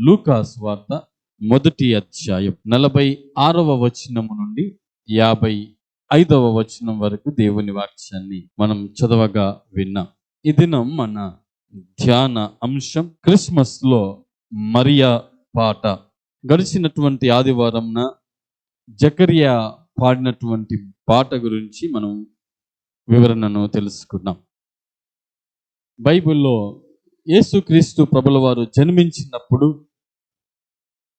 లూకాస్ వార్త మొదటి అధ్యాయం నలభై ఆరవ వచనము నుండి యాభై ఐదవ వచనం వరకు దేవుని వాక్యాన్ని మనం చదవగా విన్నాం. ఈ దినం మన ధ్యాన అంశం క్రిస్మస్లో మరియా పాట. గడిచినటువంటి ఆదివారంన జకరియా పాడినటువంటి పాట గురించి మనం వివరణను తెలుసుకున్నాం. బైబిల్లో యేసుక్రీస్తు ప్రభుల వారు జన్మించినప్పుడు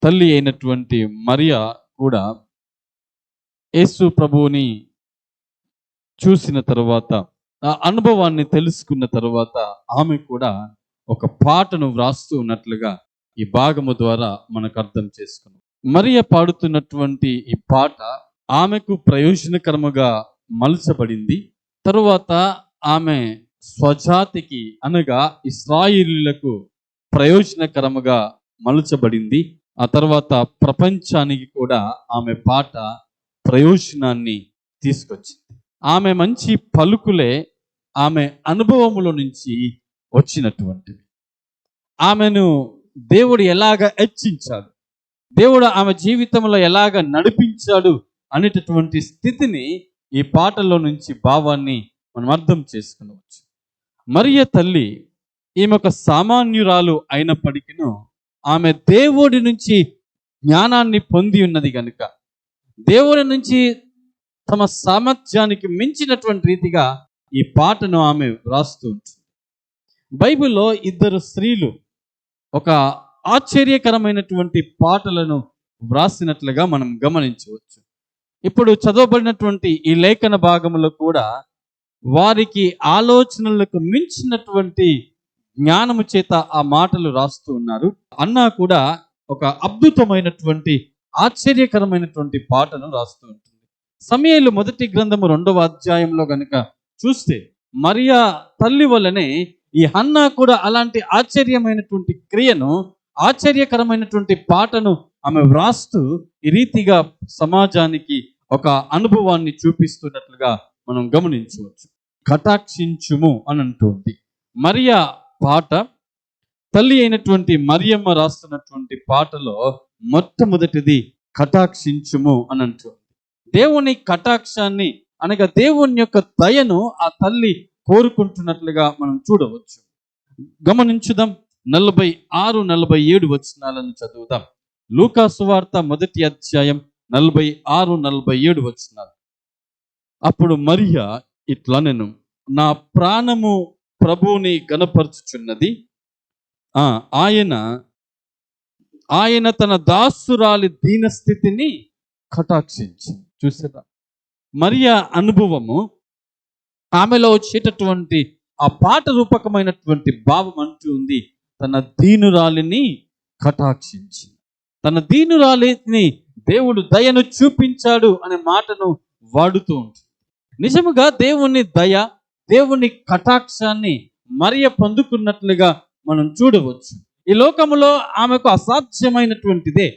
తల్లి అయినటువంటి మరియా కూడా యేసు ప్రభువుని చూసిన తర్వాత ఆ అనుభవాన్ని తెలుసుకున్న తర్వాత ఆమె కూడా ఒక పాటను వ్రాస్తూ ఉన్నట్లుగా ఈ భాగము ద్వారా మనకు అర్థం చేసుకున్నాం. మరియ పాడుతున్నటువంటి ఈ పాట ఆమెకు ప్రయోజనకరముగా మలచబడింది. తరువాత ఆమె స్వజాతికి అనగా ఇస్రాయిలులకు ప్రయోజనకరముగా మలచబడింది. ఆ తర్వాత ప్రపంచానికి కూడా ఆమె పాట ప్రయోజనాన్ని తీసుకొచ్చింది. ఆమె మంచి పలుకులే ఆమె అనుభవముల నుంచి వచ్చినటువంటివి ఆమెను దేవుడు ఎలాగ హెచ్చించాడు? దేవుడు ఆమె జీవితంలో ఎలాగ నడిపించాడు అనేటటువంటి స్థితిని ఈ పాటలో నుంచి భావాన్ని మనం అర్థం చేసుకునవచ్చు. మరియ తల్లి ఈమె ఒక సామాన్యురాలు అయినప్పటికీ ఆమె దేవుడి నుంచి జ్ఞానాన్ని పొంది ఉన్నది కనుక దేవుడి నుంచి తమ సామర్థ్యానికి మించినటువంటి రీతిగా ఈ పాటను ఆమె వ్రాస్తూ ఉంటుంది. బైబిల్లో ఇద్దరు స్త్రీలు ఒక ఆశ్చర్యకరమైనటువంటి పాటలను వ్రాసినట్లుగా మనం గమనించవచ్చు. ఇప్పుడు చదవబడినటువంటి ఈ లేఖన భాగంలో కూడా వారికి ఆలోచనలకు మించినటువంటి జ్ఞానము చేత ఆ మాటలు రాస్తూ ఉన్నారు. అన్నా కూడా ఒక అద్భుతమైనటువంటి ఆశ్చర్యకరమైనటువంటి పాటను రాస్తూ ఉంటుంది. సమయలు మొదటి గ్రంథము రెండవ అధ్యాయంలో గనుక చూస్తే మరియా తల్లి వల్లనే ఈ హన్నా కూడా అలాంటి ఆశ్చర్యమైనటువంటి క్రియను ఆశ్చర్యకరమైనటువంటి పాటను ఆమె వ్రాస్తూ ఈ రీతిగా సమాజానికి ఒక అనుభవాన్ని చూపిస్తున్నట్లుగా మనం గమనించవచ్చు. కటాక్షించుము అని అంటుంది మరియా పాట. తల్లి అయినటువంటి మరియమ్మ రాస్తున్నటువంటి పాటలో మొట్టమొదటిది కటాక్షించుము అని అంటుంది దేవుని కటాక్షాన్ని అనగా దేవుని యొక్క దయను ఆ తల్లి కోరుకుంటున్నట్లుగా మనం చూడవచ్చు. గమనించుదాం. నలభై ఆరు నలభై ఏడు వచనాలను చదువుదాం. లూకాసు వార్త మొదటి అధ్యాయం నలభై ఆరు నలభై ఏడు వచనాలు. అప్పుడు మరియా ఇట్లా నేను నా ప్రాణము ప్రభువుని గనపరచుచున్నది ఆయన ఆయన తన దాసురాలి దీనస్థితిని కటాక్షించింది చూసారా? మరియా అనుభవము ఆమెలో వచ్చేటటువంటి ఆ పాట రూపకమైనటువంటి భావం అంటూ ఉంది. తన దీనురాలిని కటాక్షించింది తన దీనురాలిని దేవుడు దయను చూపించాడు అనే మాటను వాడుతూ ఉంటుంది. నిజముగా దేవుని దయ దేవుని కటాక్షాన్ని మరియ పొందుకున్నట్లుగా మనం చూడవచ్చు. ఈ లోకములో ఆమెకు అసాధ్యమైనటువంటిదే.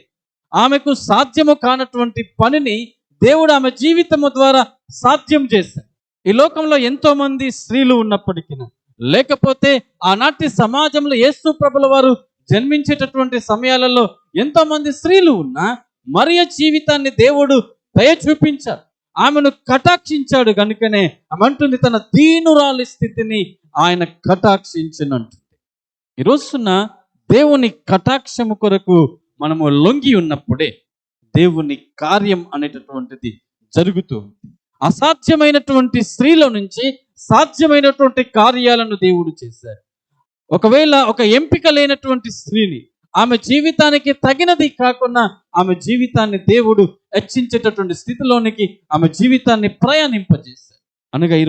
ఆమెకు సాధ్యము కానటువంటి పనిని దేవుడు ఆమె జీవితము ద్వారా సాధ్యం చేశాడు. ఈ లోకంలో ఎంతో మంది స్త్రీలు ఉన్నప్పటికీ లేకపోతే ఆనాటి సమాజంలో యేసు ప్రభుల వారు జన్మించేటటువంటి సమయాలలో ఎంతో మంది స్త్రీలు ఉన్నా మరియ జీవితాన్ని దేవుడు దయ చూపించారు ఆమెను కటాక్షించాడు కనుకనే ఆమంటుంది తన దీనురాలి స్థితిని ఆయన కటాక్షించినంటుంది ఈ రోజున దేవుని కటాక్షము కొరకు మనము లొంగి ఉన్నప్పుడే దేవుని కార్యం అనేటటువంటిది జరుగుతూ అసాధ్యమైనటువంటి స్త్రీల నుంచి సాధ్యమైనటువంటి కార్యాలను దేవుడు చేశారు ఒకవేళ ఒక ఎంపిక లేనటువంటి స్త్రీని ఆమె జీవితానికి తగినది కాకుండా ఆమె జీవితాన్ని దేవుడు హెచ్చించేటటువంటి స్థితిలోనికి ఆమె జీవితాన్ని ప్రయాణింపజేశాడు. అనగా ఈ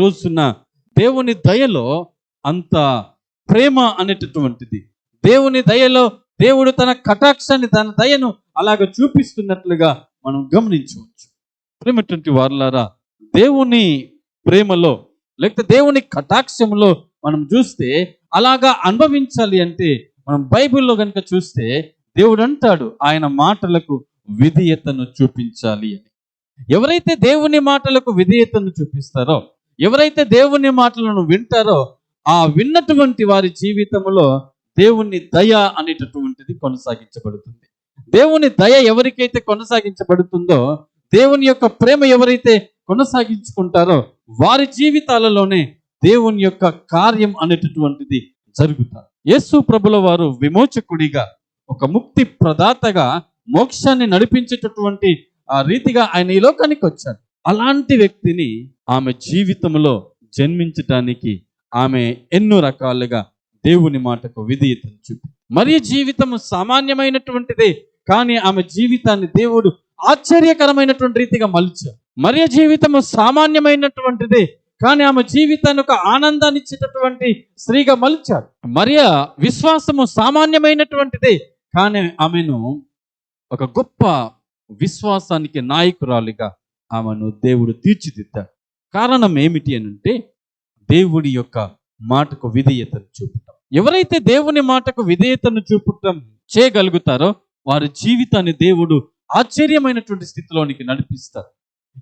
దేవుని దయలో అంత ప్రేమ అనేటటువంటిది. దేవుని దయలో దేవుడు తన కటాక్షాన్ని తన దయను అలాగ చూపిస్తున్నట్లుగా మనం గమనించవచ్చు. ప్రేమటువంటి వారులారా దేవుని ప్రేమలో లేకపోతే దేవుని కటాక్షంలో మనం చూస్తే అలాగా అనుభవించాలి అంటే మనం బైబిల్లో కనుక చూస్తే దేవుడు అంటాడు ఆయన మాటలకు విధేయతను చూపించాలి అని. ఎవరైతే దేవుని మాటలకు విధేయతను చూపిస్తారో ఎవరైతే దేవుని మాటలను వింటారో ఆ విన్నటువంటి వారి జీవితంలో దేవుని దయ అనేటటువంటిది కొనసాగించబడుతుంది. దేవుని దయ ఎవరికైతే కొనసాగించబడుతుందో దేవుని యొక్క ప్రేమ ఎవరైతే కొనసాగించుకుంటారో వారి జీవితాలలోనే దేవుని యొక్క కార్యం అనేటటువంటిది జరుగుతారు యేసు ప్రభుల వారు విమోచకుడిగా ఒక ముక్తి ప్రదాతగా మోక్షాన్ని నడిపించేటటువంటి ఆ రీతిగా ఆయన ఈ లోకానికి వచ్చారు అలాంటి వ్యక్తిని ఆమె జీవితంలో జన్మించటానికి ఆమె ఎన్నో రకాలుగా దేవుని మాటకు విధేయతను చూపి మరి జీవితము సామాన్యమైనటువంటిదే కానీ ఆమె జీవితాన్ని దేవుడు ఆశ్చర్యకరమైనటువంటి రీతిగా మలిచారు మరియ జీవితము సామాన్యమైనటువంటిదే కానీ ఆమె జీవితాన్ని ఒక ఆనందాన్ని ఇచ్చేటటువంటి స్త్రీగా మలిచారు. మరియ విశ్వాసము సామాన్యమైనటువంటిదే. కానీ ఆమెను ఒక గొప్ప విశ్వాసానికి నాయకురాలిగా ఆమెను దేవుడు తీర్చిదిద్దాడు. కారణం ఏమిటి అని అంటే దేవుడి యొక్క మాటకు విధేయతను చూపటం ఎవరైతే దేవుని మాటకు విధేయతను చూపటం చేయగలుగుతారో వారి జీవితాన్ని దేవుడు ఆశ్చర్యమైనటువంటి స్థితిలోనికి నడిపిస్తారు.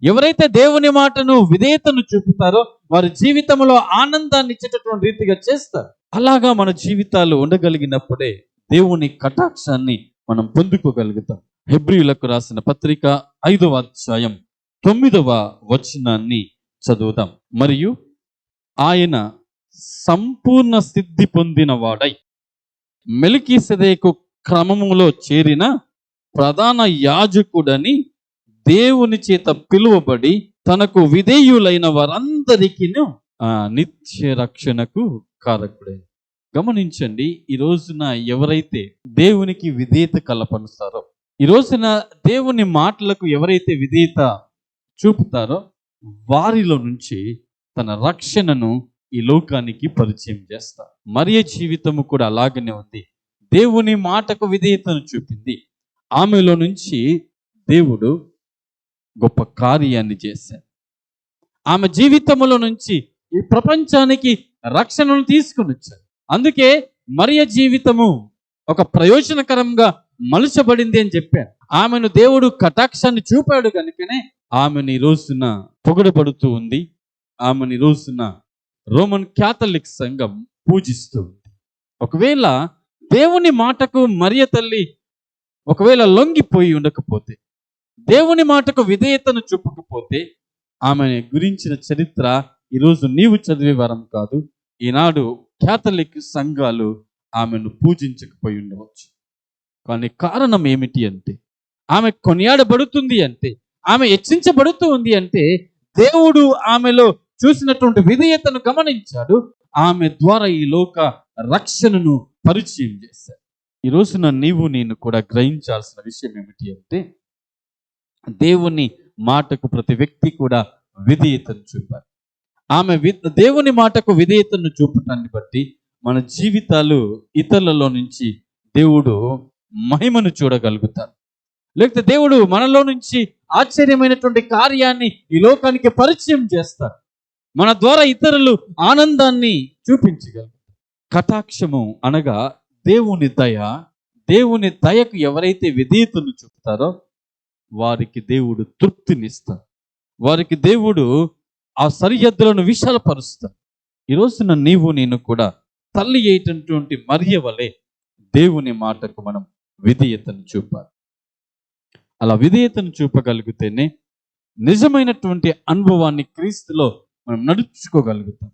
ఎవరైతే దేవుని మాటను విధేయతను చూపుతారో వారి జీవితంలో ఆనందాన్ని ఇచ్చేటటువంటి రీతిగా చేస్తారు. అలాగా మన జీవితాలు ఉండగలిగినప్పుడే దేవుని కటాక్షాన్ని మనం పొందుకోగలుగుతాం. హెబ్రియులకు రాసిన పత్రిక ఐదవ అధ్యాయం తొమ్మిదవ వచనాన్ని చదువుదాం. మరియు ఆయన సంపూర్ణ సిద్ధి పొందిన వాడై మెలికీసెదేకు క్రమములో చేరిన ప్రధాన యాజకుడని దేవుని చేత పిలువబడి తనకు విధేయులైన వారందరికీ నిత్య రక్షణకు కారకుడై. గమనించండి ఈ రోజున ఎవరైతే దేవునికి విధేయత కలపనుస్తారో ఈ రోజున దేవుని మాటలకు ఎవరైతే విధేయత చూపుతారో వారిలో నుంచి తన రక్షణను ఈ లోకానికి పరిచయం చేస్తారు మరియ జీవితము కూడా అలాగనే ఉంది. దేవుని మాటకు విధేయతను చూపింది. ఆమెలో నుంచి దేవుడు గొప్ప కార్యాన్ని చేశాను ఆమె జీవితములో నుంచి ఈ ప్రపంచానికి రక్షణను తీసుకుని వచ్చాడు అందుకే మరియ జీవితము ఒక ప్రయోజనకరంగా మలుచబడింది అని చెప్పాడు ఆమెను దేవుడు కటాక్షాన్ని చూపాడు కనుకనే ఆమెని రోజున పొగడబడుతూ ఉంది. ఆమెని రోజున రోమన్ క్యాథలిక్ సంఘం పూజిస్తూ ఉంది. ఒకవేళ దేవుని మాటకు మరియ తల్లి ఒకవేళ లొంగిపోయి ఉండకపోతే దేవుని మాటకు విధేయతను చూపకపోతే ఆమె గురించిన చరిత్ర ఈరోజు నీవు చదివే వరం కాదు. ఈనాడు క్యాథలిక్ సంఘాలు ఆమెను పూజించకపోయి ఉండవచ్చు. కానీ కారణం ఏమిటి అంటే ఆమె కొనియాడబడుతుంది అంటే ఆమె హెచ్చించబడుతూ ఉంది అంటే దేవుడు ఆమెలో చూసినటువంటి విధేయతను గమనించాడు. ఆమె ద్వారా ఈ లోక రక్షణను పరిచయం చేశాడు. ఈ రోజున నీవు నేను కూడా గ్రహించాల్సిన విషయం ఏమిటి అంటే దేవుని మాటకు ప్రతి వ్యక్తి కూడా విధేయతను చూపారు ఆమె దేవుని మాటకు విధేయతను చూపటాన్ని బట్టి మన జీవితాలు ఇతరులలో నుంచి దేవుడు మహిమను చూడగలుగుతారు. లేకపోతే దేవుడు మనలో నుంచి ఆశ్చర్యమైనటువంటి కార్యాన్ని ఈ లోకానికి పరిచయం చేస్తారు. మన ద్వారా ఇతరులు ఆనందాన్ని చూపించగలుగుతారు. కటాక్షము అనగా దేవుని దయ దేవుని దయకు ఎవరైతే విధేయతను చూపుతారో వారికి దేవుడు తృప్తినిస్తారు వారికి దేవుడు ఆ సరిహద్దులను విశాలపరుస్తాడు. ఈ రోజున నీవు నేను కూడా తల్లి అయ్యేటటువంటి మర్య వలె దేవుని మాటకు మనం విధేయతను చూపాలి. అలా విధేయతను చూపగలిగితేనే నిజమైనటువంటి అనుభవాన్ని క్రీస్తులో మనం నడుచుకోగలుగుతాం.